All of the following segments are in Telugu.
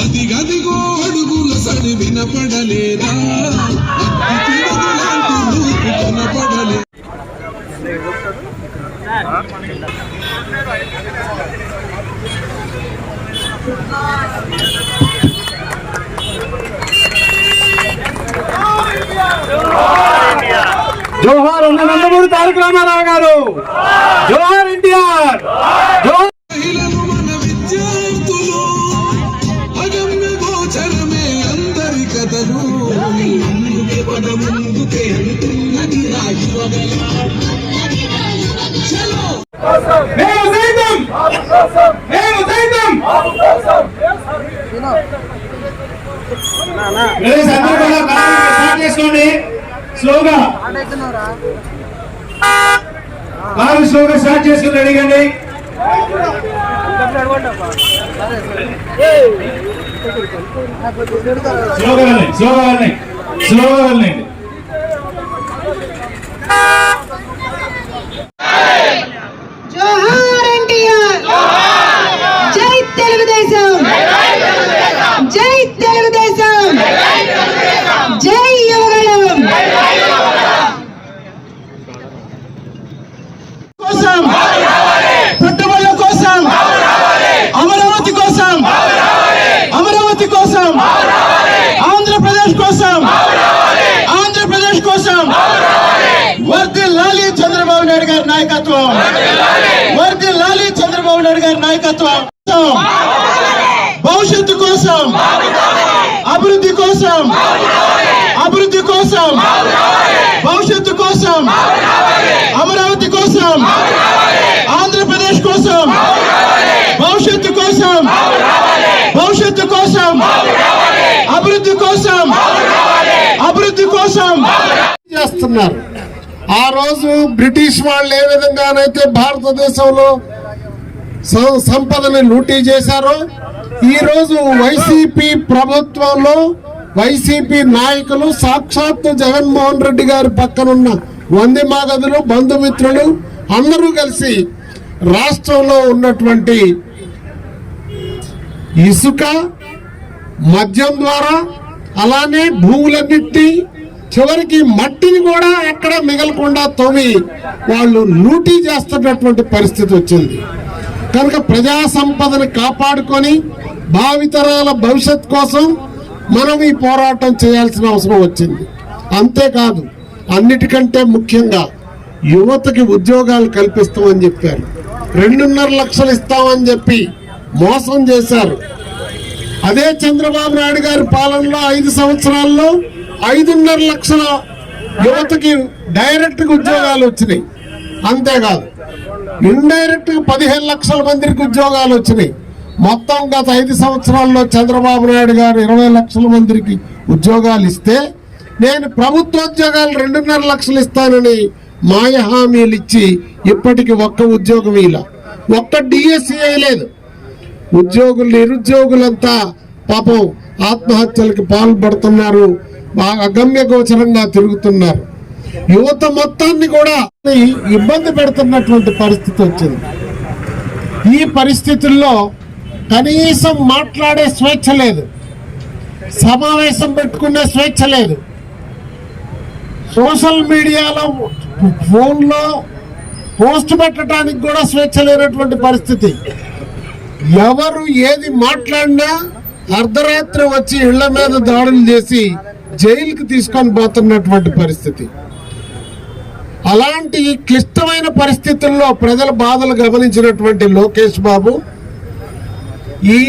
అది గదిగో అడుగుల సడి వినపడలేదా అగ్గి కనపడలే జోహార్ ఉన్న నందమూరి తారక రామారావు గారు. జోహార్ ఎన్టీఆర్. జోహార్ ముందుకే స్లోగా. కారు స్లోగా స్టార్ట్ చేసుకుని అడిగండి. స్లోగా వెళ్ళండి. స్లోగా వెళ్ళండి. స్లోగా వెళ్ళండి జోహార్ ఎన్టీఆర్ జై తెలుగుదేశం జై తెలుగుదేశం జై యువగళం కోసం పెట్టుబడుల కోసం అమరావతి కోసం అమరావతి కోసం ఆంధ్రప్రదేశ్ కోసం ఆంధ్రప్రదేశ్ కోసం వర్ది లాలి చంద్రబాబు నాయుడు గారి నాయకత్వం. వర్ది లాలి చంద్రబాబు నాయుడు గారి నాయకత్వం. భవిష్యత్తు కోసం. అభివృద్ధి కోసం. అభివృద్ధి కోసం. భవిష్యత్తు కోసం. అమరావతి కోసం. ఆంధ్రప్రదేశ్ కోసం. భవిష్యత్తు కోసం. భవిష్యత్తు కోసం. అభివృద్ధి కోసం. అభివృద్ధి కోసం. చేస్తున్నారు. ఆ రోజు బ్రిటిష్ వాళ్ళు ఏ విధంగానైతే భారతదేశంలో సం- సంపదని లూటీ చేశారో ఈ రోజు వైసీపీ ప్రభుత్వంలో వైసీపీ నాయకులు సాక్షాత్తు జగన్మోహన్ రెడ్డి గారి పక్కనున్న వంది మాగదులు బంధుమిత్రులు అందరూ కలిసి రాష్ట్రంలో ఉన్నటువంటి ఇసుక మద్యం ద్వారా అలానే భూములన్నింటినీ చివరికి మట్టిని కూడా ఎక్కడ మిగలకుండా తవ్వి వాళ్ళు లూటీ చేస్తున్నటువంటి పరిస్థితి వచ్చింది. కనుక ప్రజా సంపదని కాపాడుకొని భావితరాల భవిష్యత్ కోసం మనం ఈ పోరాటం చేయాల్సిన అవసరం వచ్చింది. అంతేకాదు అన్నిటికంటే ముఖ్యంగా యువతకి ఉద్యోగాలు కల్పిస్తామని చెప్పారు. రెండున్నర లక్షలు ఇస్తామని చెప్పి మోసం చేశారు. అదే చంద్రబాబు నాయుడు గారి పాలనలో ఐదు సంవత్సరాల్లో ఐదున్నర లక్షల యువతకి డైరెక్ట్గా ఉద్యోగాలు వచ్చినాయి. అంతేకాదు ఇండైరెక్ట్గా పదిహేను లక్షల మందికి ఉద్యోగాలు వచ్చినాయి. మొత్తం గత ఐదు సంవత్సరాల్లో చంద్రబాబు నాయుడు గారు ఇరవై లక్షల మందికి ఉద్యోగాలు ఇస్తే నేను ప్రభుత్వ ఉద్యోగాలు రెండున్నర లక్షలు ఇస్తానని మాయ హామీలు ఇచ్చి ఇప్పటికి ఒక్క ఉద్యోగం ఇలా ఒక్క డిఎస్సీ లేదు. ఉద్యోగులు నిరుద్యోగులంతా పాపం ఆత్మహత్యలకు పాల్పడుతున్నారు. బాగా అగమ్య గోచరంగా తిరుగుతున్నారు. యువత మొత్తాన్ని కూడా ఇబ్బంది పెడుతున్నటువంటి పరిస్థితి వచ్చింది. ఈ పరిస్థితుల్లో కనీసం మాట్లాడే స్వేచ్ఛ లేదు. సమావేశం పెట్టుకునే స్వేచ్ఛ లేదు. సోషల్ మీడియాలో ఫోన్లో పోస్ట్ పెట్టడానికి కూడా స్వేచ్ఛ లేనటువంటి పరిస్థితి. ఎవరు ఏది మాట్లాడినా అర్ధరాత్రి వచ్చి ఇళ్ళ మీద దాడులు చేసి జైలుకి తీసుకొని పోతున్నటువంటి పరిస్థితి. అలాంటి క్లిష్టమైన పరిస్థితుల్లో ప్రజల బాధలు గమనించినటువంటి లోకేష్ బాబు ఈ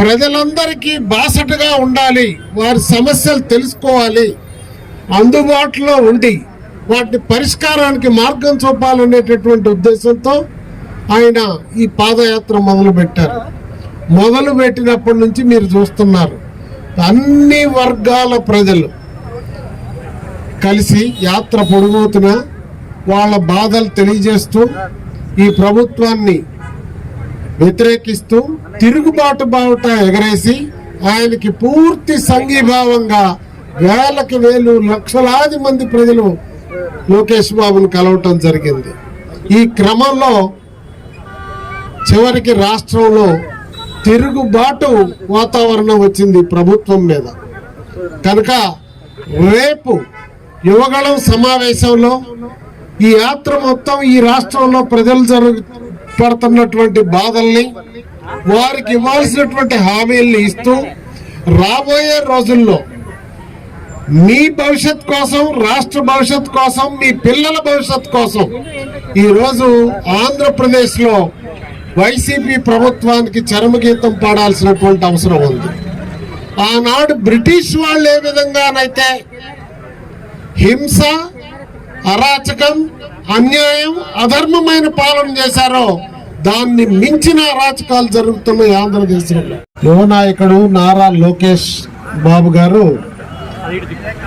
ప్రజలందరికీ బాసటగా ఉండాలి వారి సమస్యలు తెలుసుకోవాలి అందుబాటులో ఉండి వాటి పరిష్కారానికి మార్గం చూపాలనేటటువంటి ఉద్దేశంతో ఆయన ఈ పాదయాత్ర మొదలుపెట్టారు. మొదలు పెట్టినప్పటి నుంచి మీరు చూస్తున్నారు. అన్ని వర్గాల ప్రజలు కలిసి యాత్ర పొడిగోతున వాళ్ళ బాధలు తెలియజేస్తూ ఈ ప్రభుత్వాన్ని వ్యతిరేకిస్తూ తిరుగుబాటు బావుట ఎగరేసి ఆయనకి పూర్తి సంఘీభావంగా వేలకి వేలు లక్షలాది మంది ప్రజలు లోకేష్ బాబును కలవటం జరిగింది. ఈ క్రమంలో చివరికి రాష్ట్రంలో తిరుగుబాటు వాతావరణం వచ్చింది ప్రభుత్వం మీద. కనుక రేపు యువగళం సమావేశంలో ఈ యాత్ర మొత్తం ఈ రాష్ట్రంలో ప్రజలు జరుగు పడుతున్నటువంటి బాధల్ని వారికి ఇవ్వాల్సినటువంటి హామీల్ని ఇస్తూ రాబోయే రోజుల్లో మీ భవిష్యత్ కోసం రాష్ట్ర భవిష్యత్ కోసం మీ పిల్లల భవిష్యత్ కోసం ఈరోజు ఆంధ్రప్రదేశ్లో వైసీపీ ప్రభుత్వానికి చరమగీతం పాడాల్సినటువంటి అవసరం ఉంది. ఆనాడు బ్రిటిష్ వాళ్ళు ఏ విధంగానైతే హింస అరాచకం అన్యాయం అధర్మమైన పాలన చేశారో దాన్ని మించిన అరాచకాలు జరుగుతున్నాయి ఆంధ్రదేశంలో యువ నాయకుడు నారా లోకేష్ బాబు గారు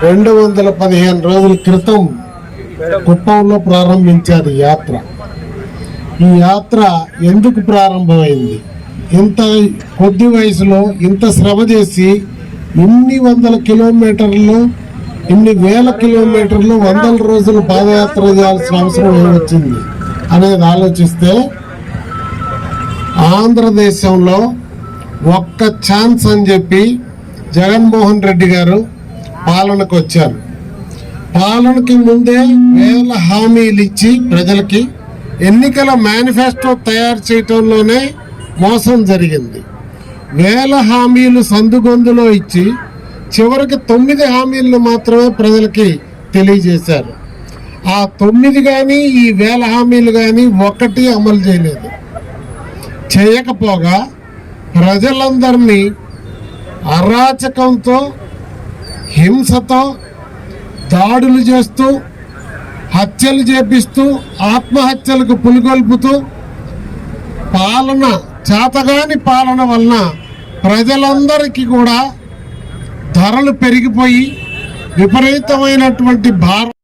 రెండు వందల పదిహేను రోజుల క్రితం కుప్పంలో ప్రారంభించారు యాత్ర. ఈ యాత్ర ఎందుకు ప్రారంభమైంది? ఇంత కొద్ది వయసులో ఇంత శ్రమ చేసి ఇన్ని వందల కిలోమీటర్లు ఇన్ని వేల కిలోమీటర్లు వందల రోజులు పాదయాత్ర చేయాల్సిన అవసరం ఏమొచ్చింది అనేది ఆలోచిస్తే ఆంధ్రదేశంలో ఒక్క ఛాన్స్ అని చెప్పి జగన్మోహన్ రెడ్డి గారు పాలనకు వచ్చారు పాలనకి ముందే వేల హామీలు ఇచ్చి ప్రజలకి ఎన్నికల మేనిఫెస్టో తయారు చేయటంలోనే మోసం జరిగింది. వేల హామీలు సందుగొందులో ఇచ్చి చివరికి తొమ్మిది హామీలను మాత్రమే ప్రజలకి తెలియజేశారు. ఆ తొమ్మిది కానీ ఈ వేల హామీలు కానీ ఒక్కటి అమలు చేయలేదు. చేయకపోగా ప్రజలందరినీ అరాచకంతో హింసతో దాడులు చేస్తూ హత్యలు చేపిస్తూ ఆత్మహత్యలకు పులిగొల్పుతూ పాలన చేతగాని పాలన వలన ప్రజలందరికీ కూడా ధరలు పెరిగిపోయి విపరీతమైనటువంటి భారం